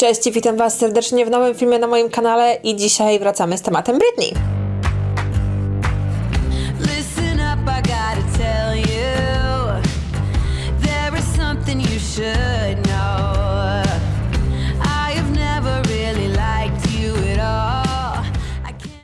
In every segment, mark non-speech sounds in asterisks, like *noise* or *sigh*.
Cześć, witam Was serdecznie w nowym filmie na moim kanale i dzisiaj wracamy z tematem Britney.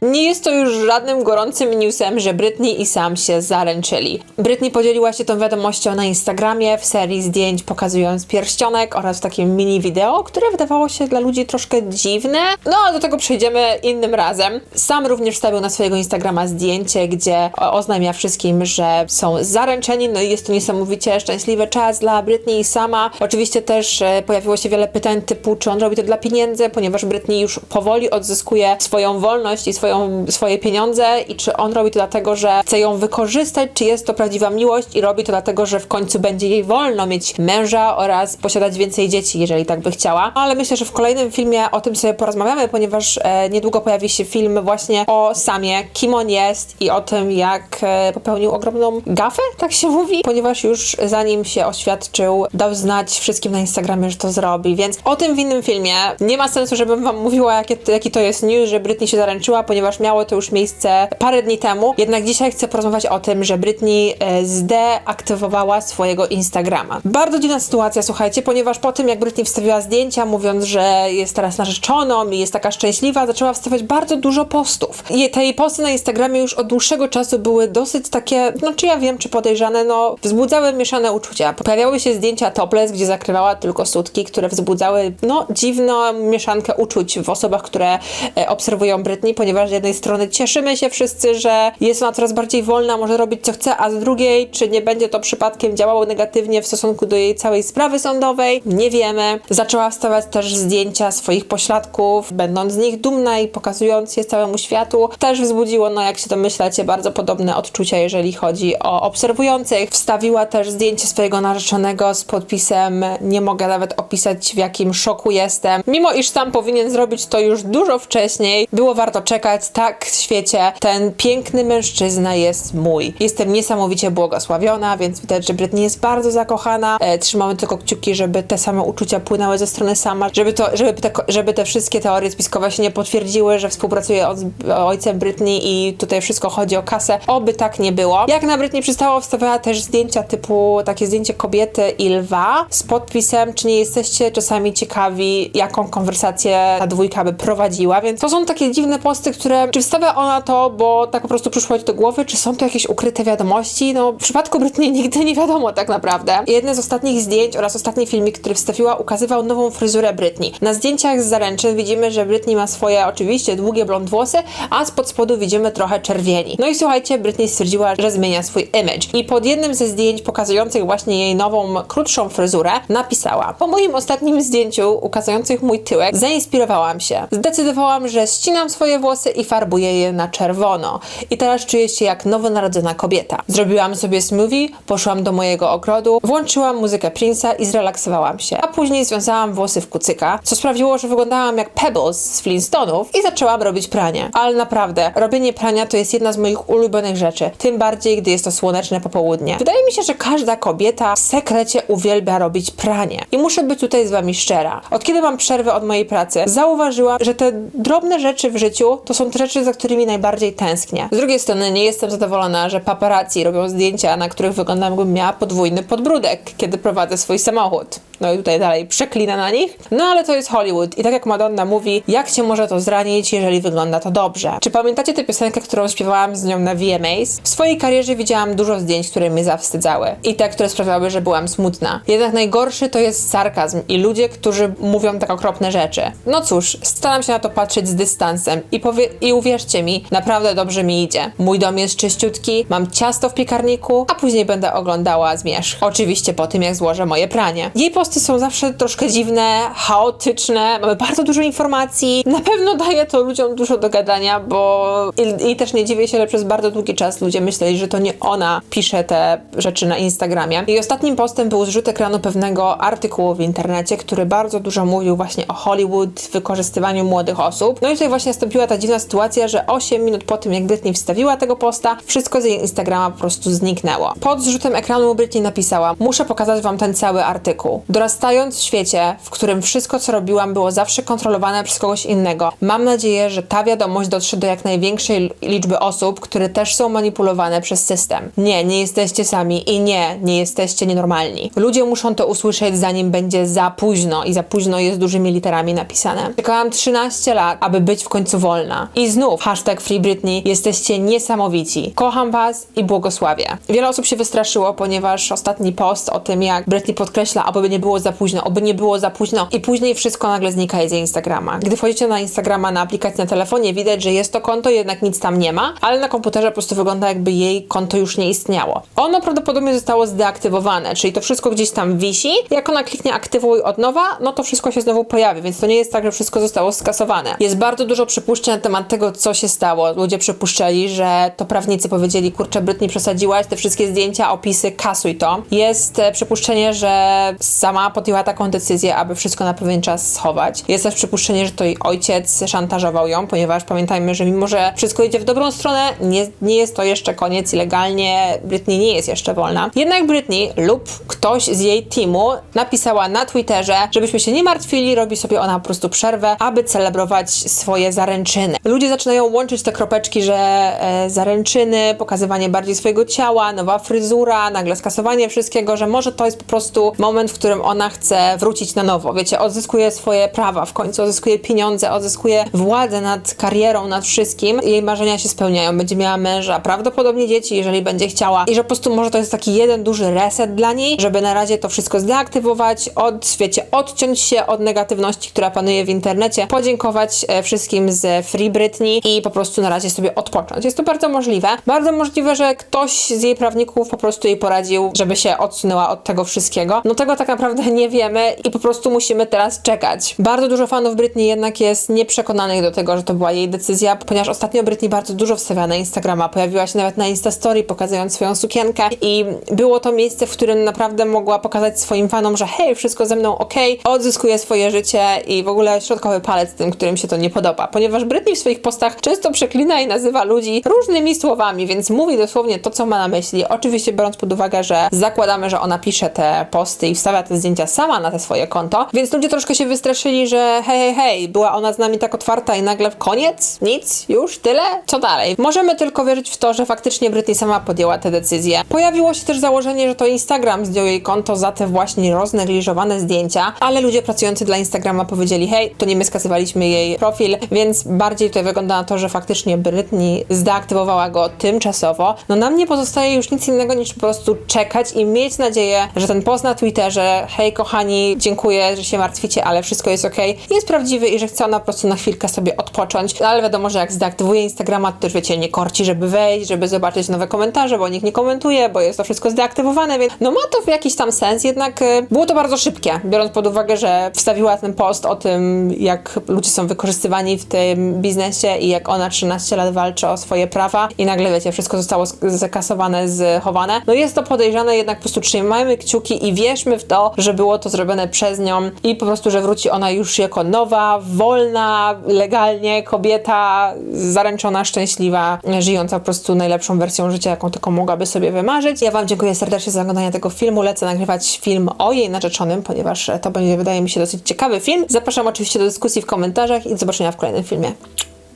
Nie jest to już żadnym gorącym newsem, że Britney i Sam się zaręczyli. Britney podzieliła się tą wiadomością na Instagramie w serii zdjęć pokazując pierścionek oraz w takim mini wideo, które wydawało się dla ludzi troszkę dziwne. No, ale do tego przejdziemy innym razem. Sam również wstawił na swojego Instagrama zdjęcie, gdzie oznajmia wszystkim, że są zaręczeni, no i jest to niesamowicie szczęśliwy czas dla Britney i Sama. Oczywiście też e, pojawiło się wiele pytań typu, czy on robi to dla pieniędzy, ponieważ Britney już powoli odzyskuje swoją wolność i swoją, swoje pieniądze i czy on robi to dlatego, że chce ją wykorzystać, czy jest to prawdziwa miłość i robi to dlatego, że w końcu będzie jej wolno mieć męża oraz posiadać więcej dzieci, jeżeli tak by chciała. Ale myślę, że w kolejnym filmie o tym sobie porozmawiamy, ponieważ e, niedługo pojawi się film właśnie o Samie, kim on jest i o tym, jak e, popełnił ogromną gafę, tak się mówi, ponieważ już zanim się oświadczył, dał znać wszystkim na Instagramie, że to zrobi, więc o tym w innym filmie. Nie ma sensu, żebym wam mówiła, jakie, jaki to jest news, że Britney się zaręczyła, ponieważ miało to już miejsce parę dni temu. Jednak dzisiaj chcę porozmawiać o tym, że Britney e, zdeaktywowała swojego Instagrama. Bardzo dziwna sytuacja, słuchajcie, ponieważ po tym, jak Britney wstawiła zdjęcia, mówiąc, że jest teraz narzeczoną i jest taka szczęśliwa, zaczęła wstawiać bardzo dużo postów. I te jej posty na Instagramie już od dłuższego czasu były dosyć takie, no czy ja wiem, czy podejrzane, no wzbudzały mieszane uczucia. Pojawiały się zdjęcia topless, gdzie zakrywała tylko sutki, które wzbudzały, no, dziwną mieszankę uczuć w osobach, które e, obserwują Britney, ponieważ z jednej strony cieszymy się wszyscy, że jest ona coraz bardziej wolna, może robić co chce, a z drugiej, czy nie będzie to przypadkiem działało negatywnie w stosunku do jej całej sprawy sądowej? Nie wiemy. Zaczęła wstawiać też zdjęcia swoich pośladków, będąc z nich dumna i pokazując je całemu światu. Też wzbudziło, no jak się domyślacie, bardzo podobne odczucia, jeżeli chodzi o obserwujących. Wstawiła też zdjęcie swojego narzeczonego z podpisem nie mogę nawet opisać w jakim szoku jestem. Mimo iż sam powinien zrobić to już dużo wcześniej, było warto czekać. Tak w świecie ten piękny mężczyzna jest mój. Jestem niesamowicie błogosławiona, więc widać, że Britney jest bardzo zakochana. E, trzymamy tylko kciuki, żeby te same uczucia płynęły ze strony sama, żeby, to, żeby, te, żeby te wszystkie teorie spiskowe się nie potwierdziły, że współpracuje on z ojcem Britney i tutaj wszystko chodzi o kasę. Oby tak nie było. Jak na Britney przystało, wstawiała też zdjęcia typu takie zdjęcie kobiety i lwa z podpisem, czy nie jesteście czasami ciekawi, jaką konwersację ta dwójka by prowadziła, więc to są takie dziwne posty, które, czy wstawia ona to, bo tak po prostu przyszło ci do głowy, czy są to jakieś ukryte wiadomości? No, w przypadku Britney *laughs* nigdy nie wiadomo tak naprawdę. Jedne z ostatnich zdjęć oraz ostatni filmik, który wstawiła, ukazywał nową fryzurę Britney. Na zdjęciach z zaręczyn widzimy, że Britney ma swoje oczywiście długie blond włosy, a spod spodu widzimy trochę czerwieni. No i słuchajcie, Britney stwierdziła, że zmienia swój image. I pod jednym ze zdjęć pokazujących właśnie jej nową, krótszą fryzurę napisała Po moim ostatnim zdjęciu ukazujących mój tyłek zainspirowałam się. Zdecydowałam, że ścinam swoje włosy i farbuję je na czerwono. I teraz czuję się jak nowonarodzona kobieta. Zrobiłam sobie smoothie, poszłam do mojego ogrodu, włączyłam muzykę Prince'a i zrelaksowałam się. A później związałam włosy w kucyka, co sprawiło, że wyglądałam jak Pebbles z Flintstoneów i zaczęłam robić pranie. Ale naprawdę, robienie prania to jest jedna z moich ulubionych rzeczy. Tym bardziej, gdy jest to słoneczne popołudnie. Wydaje mi się, że każda kobieta w sekrecie uwielbia robić pranie. I muszę być tutaj z wami szczera. Od kiedy mam przerwę od mojej pracy, zauważyłam, że te drobne rzeczy w życiu to są te rzeczy, za którymi najbardziej tęsknię. Z drugiej strony nie jestem zadowolona, że paparazzi robią zdjęcia, na których wyglądam jakbym miała podwójny podbródek, kiedy prowadzę swój samochód. No i tutaj dalej przeklina na nich. No ale to jest Hollywood i tak jak Madonna mówi, jak cię może to zranić, jeżeli wygląda to dobrze. Czy pamiętacie tę piosenkę, którą śpiewałam z nią na VMAs? W swojej karierze widziałam dużo zdjęć, które mnie zawstydzały i te, które sprawiały, że byłam smutna. Jednak najgorszy to jest sarkazm i ludzie, którzy mówią tak okropne rzeczy. No cóż, staram się na to patrzeć z dystansem i, powie- i uwierzcie mi, naprawdę dobrze mi idzie. Mój dom jest czyściutki, mam ciasto w piekarniku, a później będę oglądała zmierzch. Oczywiście po tym, jak złożę moje pranie. Jej posty są zawsze troszkę dziwne, chaotyczne, mamy bardzo dużo informacji. Na pewno daje to ludziom dużo do gadania, bo i, i też nie dziwię się, że przez bardzo długi czas ludzie myśleli, że to nie ona pisze te rzeczy na Instagramie. Jej ostatnim postem był zrzut ekranu pewnego artykułu w internecie, który bardzo dużo mówił właśnie o Hollywood, wykorzystywaniu młodych osób. No i tutaj właśnie nastąpiła ta dziwna sytuacja, że 8 minut po tym, jak Britney wstawiła tego posta, wszystko z jej Instagrama po prostu zniknęło. Pod zrzutem ekranu Britney napisała: Muszę pokazać wam ten cały artykuł. Dorastając w świecie, w którym wszystko, co robiłam, było zawsze kontrolowane przez kogoś innego, mam nadzieję, że ta wiadomość dotrze do jak największej liczby osób, które też są manipulowane przez system. Nie, nie jesteście sami i nie, nie jesteście nienormalni. Ludzie muszą to usłyszeć, zanim będzie za późno i za późno jest dużymi literami napisane. Czekałam 13 lat, aby być w końcu wolna. I znów hashtag Free Britney, jesteście niesamowici. Kocham was i błogosławię. Wiele osób się wystraszyło, ponieważ ostatni post o tym, jak Britney podkreśla, aby nie było za późno, aby nie było za późno i później wszystko nagle znika z Instagrama. Gdy wchodzicie na Instagrama na aplikację na telefonie, widać, że jest to konto, jednak nic tam nie ma, ale na komputerze po prostu wygląda jakby jej konto już nie istniało. Ono prawdopodobnie zostało zdeaktywowane, czyli to wszystko gdzieś tam wisi. Jak ona kliknie aktywuj od nowa, no to wszystko się znowu pojawi, więc to nie jest tak, że wszystko zostało skasowane. Jest bardzo dużo przypuszczeń na temat tego, co się stało. Ludzie przypuszczali, że to prawnicy powiedzieli, kurczę, Britney przesadziłaś, te wszystkie zdjęcia, opisy, kasuj to. Jest e, przypuszczenie, że sama podjęła taką decyzję, aby wszystko na pewien czas schować. Jest też przypuszczenie, że to jej ojciec szantażował ją, ponieważ pamiętajmy, że mimo, że wszystko idzie w dobrą stronę, nie, nie jest to jeszcze koniec i legalnie Britney nie jest jeszcze wolna. Jednak Britney lub ktoś z jej teamu napisała na Twitterze, żebyśmy się nie martwili, robi sobie ona po prostu przerwę, aby celebrować swoje zaręczyny. Ludzie zaczynają łączyć te kropeczki, że e, zaręczyny, pokazywanie bardziej swojego ciała, nowa fryzura, nagle skasowanie wszystkiego, że może to jest po prostu moment, w którym ona chce wrócić na nowo. Wiecie, odzyskuje swoje prawa w końcu, odzyskuje pieniądze, odzyskuje władzę nad karierą, nad wszystkim. Jej marzenia się spełniają. Będzie miała męża, prawdopodobnie dzieci, jeżeli będzie chciała. I że po prostu może to jest taki jeden duży reset dla niej, żeby na razie to wszystko zdeaktywować, od, wiecie, odciąć się od negatywności, która panuje w internecie, podziękować e, wszystkim z Free Britney i po prostu na razie sobie odpocząć. Jest to bardzo możliwe. Bardzo możliwe, że ktoś z jej prawników po prostu jej poradził, żeby się odsunęła od tego wszystkiego. No tego tak naprawdę nie wiemy i po prostu musimy teraz czekać. Bardzo dużo fanów Britney jednak jest nieprzekonanych do tego, że to była jej decyzja, ponieważ ostatnio Britney bardzo dużo wstawia na Instagrama. Pojawiła się nawet na Instastory, pokazując swoją sukienkę i było to miejsce, w którym naprawdę mogła pokazać swoim fanom, że hej, wszystko ze mną ok, odzyskuje swoje życie i w ogóle środkowy palec tym, którym się to nie podoba. Ponieważ Britney w swoich postach często przeklina i nazywa ludzi różnymi słowami, więc mówi dosłownie to, co ma na myśli. Oczywiście biorąc pod uwagę, że zakładamy, że ona pisze te posty i wstawia te zdjęcia sama na te swoje konto, więc ludzie troszkę się wystraszyli, że hej, hej, hej, była ona z nami tak otwarta i nagle koniec? Nic? Już? Tyle? Co dalej? Możemy tylko wierzyć w to, że faktycznie Britney sama podjęła tę decyzję. Pojawiło się też założenie, że to Instagram zdjął jej konto za te właśnie roznegliżowane zdjęcia, ale ludzie pracujący dla Instagrama powiedzieli, hej, to nie my skasowaliśmy jej profil, więc bardziej tutaj wygląda na to, że faktycznie Britney zdeaktywowała go tymczasowo. No nam nie pozostaje już nic innego niż po prostu czekać i mieć nadzieję, że ten post na Twitterze, hej kochani, dziękuję, że się martwicie, ale wszystko jest ok, jest prawdziwy i że chce ona po prostu na chwilkę sobie odpocząć. No ale wiadomo, że jak zdeaktywuje Instagrama, to też wiecie, nie korci, żeby wejść, żeby zobaczyć nowe komentarze, bo nikt nie komentuje, bo jest to wszystko zdeaktywowane, więc no ma to jakiś tam sens, jednak y, było to bardzo szybkie, biorąc pod uwagę, że wstawiła ten post o tym, jak ludzie są wykorzystywani w tym biznesie i jak ona 13 lat walczy o swoje prawa i nagle wiecie, wszystko zostało zakasowane, zchowane. No jest to podejrzane, jednak po prostu trzymajmy kciuki i wierzmy w to, że było to zrobione przez nią i po prostu, że wróci ona już jako nowa, wolna, legalnie kobieta, zaręczona, szczęśliwa, żyjąca po prostu najlepszą wersją życia, jaką tylko mogłaby sobie wymarzyć. Ja Wam dziękuję serdecznie za oglądanie tego filmu. Lecę nagrywać film o jej narzeczonym, ponieważ to będzie, wydaje mi się, dosyć ciekawy film. Zapraszam oczywiście do dyskusji w komentarzach i do zobaczenia w kolejnym filmie.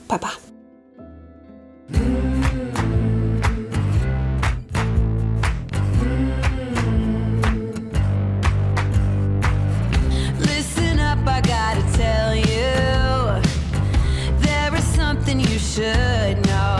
Pa, pa. good, no.